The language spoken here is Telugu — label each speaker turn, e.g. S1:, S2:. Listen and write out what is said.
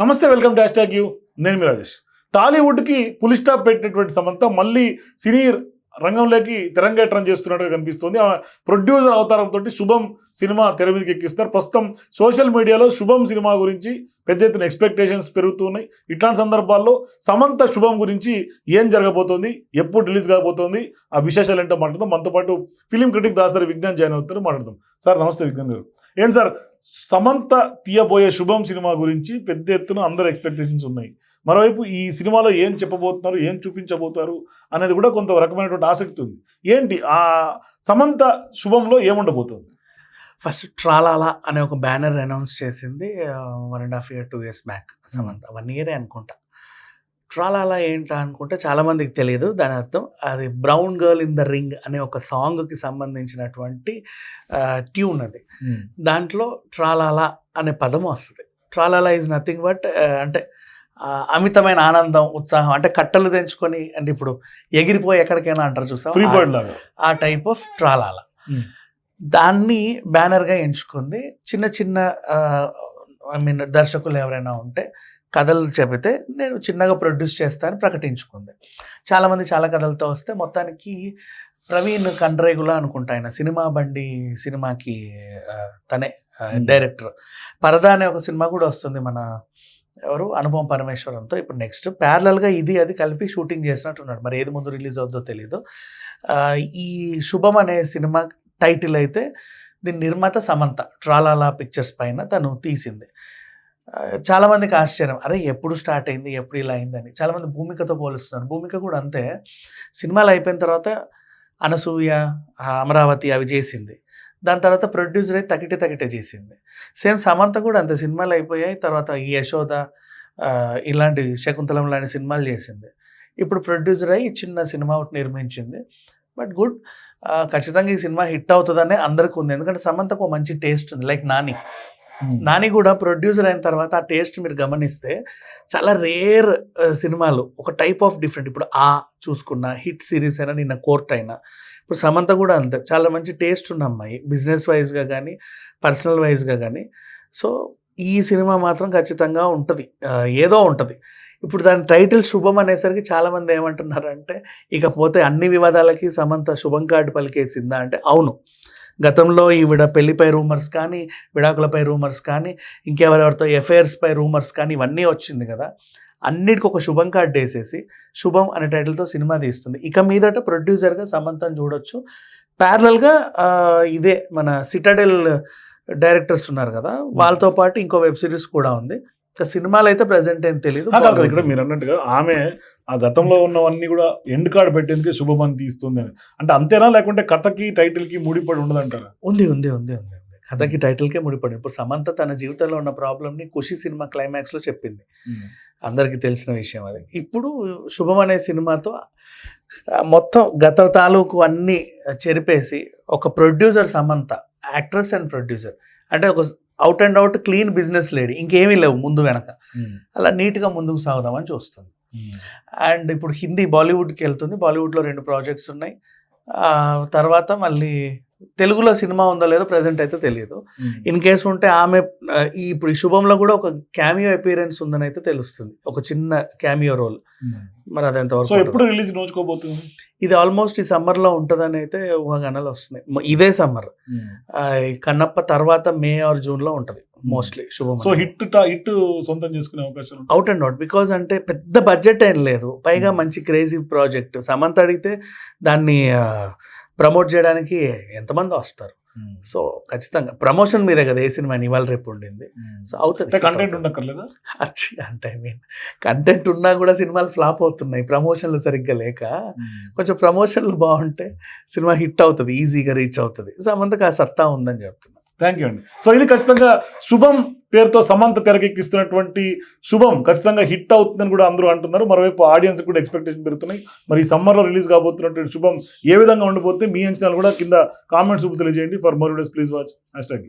S1: నమస్తే వెల్కమ్ డాష్ ట్యాగ్ యూ. నేను మీ రాజేష్. టాలీవుడ్కి పులి స్టాప్ పెట్టినటువంటి సమంత మళ్ళీ సినీ రంగంలోకి తెరంగేట్రం చేస్తున్నట్టుగా కనిపిస్తుంది. ఆ ప్రొడ్యూసర్ అవతారంతో శుభం సినిమా తెర మీదకి ఎక్కిస్తున్నారు. ప్రస్తుతం సోషల్ మీడియాలో శుభం సినిమా గురించి పెద్ద ఎత్తున ఎక్స్పెక్టేషన్స్ పెరుగుతున్నాయి. ఇట్లాంటి సందర్భాల్లో సమంత శుభం గురించి ఏం జరగబోతోంది? ఎప్పుడు రిలీజ్ కాబోతోంది? ఆ విశేషాలు ఏంటో మాట్లాడదాం. మనతో పాటు film critic Dasari Vignan join అవుతారు మాట్లాడదాం. సార్ నమస్తే విజ్ఞాన్ గారు. ఏంటి సార్? సమంత తీయబోయే శుభం సినిమా గురించి పెద్ద ఎత్తున అందరు ఎక్స్పెక్టేషన్స్ ఉన్నాయి. మరోవైపు ఈ సినిమాలో ఏం చెప్పబోతున్నారు ఏం చూపించబోతారు అనేది కూడా కొంత రకమైనటువంటి ఆసక్తి ఉంది. ఏంటి? ఆ సమంత శుభంలో ఏముండబోతుంది?
S2: ఫస్ట్ ట్రాలాలా అనే ఒక బ్యానర్ అనౌన్స్ చేసింది one and half year two years back Samantha. One ఇయరే అనుకుంటా. ట్రాలాలా ఏంటా అనుకుంటే చాలా మందికి తెలియదు దాని అర్థం. అది brown girl in the ring అనే ఒక సాంగ్కి సంబంధించినటువంటి ట్యూన్ అది. దాంట్లో ట్రాలాలా అనే పదం వస్తుంది. ట్రాలాలా ఈజ్ నథింగ్ బట్ అంటే అమితమైన ఆనందం ఉత్సాహం అంటే కట్టలు తెంచుకొని అంటే ఇప్పుడు ఎగిరిపోయి ఎక్కడికైనా అంటారు చూసా ఆ టైప్ ఆఫ్ ట్రాలాల. దాన్ని బ్యానర్గా ఎంచుకుంది. చిన్న చిన్న ఐ మీన్ దర్శకులు ఎవరైనా ఉంటే కథలు చెబితే నేను చిన్నగా ప్రొడ్యూస్ చేస్తానని ప్రకటించుకుంది. చాలామంది చాలా కథలతో వస్తే మొత్తానికి ప్రవీణ్ కండ్రేగుల అనుకుంటా ఆయన. సినిమా బండి సినిమాకి తనే. డైరెక్టర్ పరదా అనే ఒక సినిమా కూడా వస్తుంది మన ఎవరు? అనుపమ పరమేశ్వరంతో. ఇప్పుడు నెక్స్ట్ ప్యారలల్గా ఇది అది కలిపి షూటింగ్ చేసినట్టున్నాడు. మరి ఏది ముందు రిలీజ్ అవుద్దో తెలీదు. ఆ, ఈ శుభం అనే సినిమా టైటిల్ అయితే దీని నిర్మాత సమంత ట్రాలాలా పిక్చర్స్ పైన తను తీసింది. చాలామందికి ఆశ్చర్యం. అరే ఎప్పుడు స్టార్ట్ అయింది? ఎప్పుడు ఇలా అయిందని. చాలామంది భూమికతో పోలుస్తున్నారు. భూమిక కూడా అంతే. సినిమాలు అయిపోయిన తర్వాత అనసూయ అమరావతి అవి చేసింది. దాని తర్వాత ప్రొడ్యూసర్ అయితే తకిటే తకిటే చేసింది. సేమ్ సమంత కూడా అంతే. సినిమాలు అయిపోయాయి. తర్వాత ఈ యశోద ఇలాంటి శకుంతలం లాంటి సినిమాలు చేసింది. ఇప్పుడు ప్రొడ్యూసర్ అయ్యి చిన్న సినిమా ఒకటి నిర్మించింది. But good. ఖచ్చితంగా ఈ సినిమా హిట్ అవుతుందనే అందరికీ ఉంది. ఎందుకంటే సమంతకు ఒక మంచి టేస్ట్ ఉంది. లైక్ నాని. Hmm. నాని కూడా ప్రొడ్యూసర్ అయిన తర్వాత ఆ టేస్ట్ మీరు గమనిస్తే చాలా రేర్ సినిమాలు. ఒక టైప్ ఆఫ్ డిఫరెంట్. ఇప్పుడు ఆ చూసుకున్న హిట్ సిరీస్ అయినా నిన్న కోర్ట్ అయినా. ఇప్పుడు సమంత కూడా అంతే. చాలా మంచి టేస్ట్ ఉన్న అమ్మాయి. బిజినెస్ వైజ్గా కానీ పర్సనల్ వైజ్గా కానీ సో ఈ సినిమా మాత్రం ఖచ్చితంగా ఉంటుంది. ఏదో ఉంటుంది. ఇప్పుడు దాని టైటిల్ శుభం అనేసరికి చాలామంది ఏమంటున్నారంటే ఇకపోతే అన్ని వివాదాలకి సమంత శుభం కార్డు పలికేసిందా అంటే అవును. గతంలో ఈవిడ పెళ్ళిపై రూమర్స్ కానీ విడాకులపై రూమర్స్ కానీ ఇంకెవరెవరితో ఎఫైర్స్పై రూమర్స్ కానీ ఇవన్నీ వచ్చింది కదా. అన్నిటికి ఒక శుభం కార్డు వేసేసి శుభం అనే టైటిల్తో సినిమా తీస్తుంది. ఇక మీదట ప్రొడ్యూసర్గా సమంతను చూడొచ్చు. ప్యారలల్గా ఇదే మన సిటడెల్ డైరెక్టర్స్ ఉన్నారు కదా. వాళ్ళతో పాటు ఇంకో వెబ్ సిరీస్ కూడా ఉంది. ఇంకా సినిమాలు అయితే ప్రజెంట్ ఏం తెలియదు
S1: ఇక్కడ మీరు అన్నట్టుగా ఆమె ఆ గతంలో ఉన్నవన్నీ కూడా ఎండ్ కార్డ్ పెట్టేందుకే శుభమని తీస్తుంది అని. అంటే అంతేనా లేకుంటే కథకి టైటిల్కి ముడిపడి ఉండదంటారా?
S2: ఉంది ఉంది ఉంది ఉంది ఉంది. కథకి టైటిల్కే ముడిపడి. ఇప్పుడు సమంత తన జీవితంలో ఉన్న ప్రాబ్లమ్ని ఖుషి సినిమా క్లైమాక్స్లో చెప్పింది. అందరికీ తెలిసిన విషయం అది. ఇప్పుడు శుభం అనే సినిమాతో మొత్తం గత తాలూకు అన్ని చెరిపేసి ఒక producer Samantha actress and producer అంటే ఒక out and out clean business lady. ఇంకేమీ లేవు ముందు వెనక. అలా నీట్గా ముందుకు సాగుదామని చూస్తుంది. అండ్ ఇప్పుడు హిందీ బాలీవుడ్కి వెళ్తుంది. బాలీవుడ్లో రెండు ప్రాజెక్ట్స్ ఉన్నాయి. తర్వాత మళ్ళీ తెలుగులో సినిమా ఉందో లేదో ప్రజెంట్ అయితే తెలియదు. ఇన్ కేసు ఉంటే ఆమె ఈ ఇప్పుడు ఈ శుభంలో కూడా ఒక క్యామియో అపీరెన్స్ ఉందని అయితే తెలుస్తుంది. ఒక చిన్న క్యామియో రోల్ మరి అది ఎంతవరకు
S1: ఎప్పుడు రిలీజ్ నోచుకోబోతుంది?
S2: ఇది ఆల్మోస్ట్ ఈ సమ్మర్లో ఉంటుందని అయితే ఊహాగానాలు వస్తున్నాయి. ఇదే సమ్మర్ కన్నప్ప తర్వాత మే ఆర్ జూన్లో ఉంటుంది మోస్ట్లీ శుభం
S1: సో హిట్ హిట్ సొంతం చేసుకునే అవకాశం
S2: అవుట్ అండ్ అవుట్ బికాజ్ అంటే పెద్ద బడ్జెట్ ఏం లేదు. పైగా. మంచి క్రేజీ ప్రాజెక్ట్ సమంత అడిగితే దాన్ని ప్రమోట్ చేయడానికి ఎంతమంది వస్తారు? సో ఖచ్చితంగా. ప్రమోషన్ మీదే కదా ఏ సినిమా ఇవాళ రేపు ఉండింది. సో అవుతుంది.
S1: కంటెంట్ ఉండక్కర్లేదా?
S2: అచ్చి, అంటే ఐ మీన్ కంటెంట్ ఉన్నా కూడా సినిమాలు ఫ్లాప్ అవుతున్నాయి. ప్రమోషన్లు సరిగ్గా లేక కొంచెం ప్రమోషన్లు బాగుంటే సినిమా హిట్ అవుతుంది ఈజీగా రీచ్ అవుతుంది. సమంతకు ఆ సత్తా ఉందని చెప్తున్నా.
S1: థ్యాంక్ యూ అండి. సో ఇది ఖచ్చితంగా శుభం పేరుతో సమంత తెరకెక్కిస్తున్నటువంటి శుభం ఖచ్చితంగా హిట్ అవుతుందని కూడా అందరూ అంటున్నారు. మరోవైపు ఆడియన్స్ కూడా ఎక్స్పెక్టేషన్ పెరుగుతున్నాయి. మరి ఈ సమ్మర్లో రిలీజ్ కాబోతున్నటువంటి శుభం ఏ విధంగా ఉండబోతే మీ అంచనాలు కూడా కింద కామెంట్స్ తెలియజేయండి. For more days please watch hashtag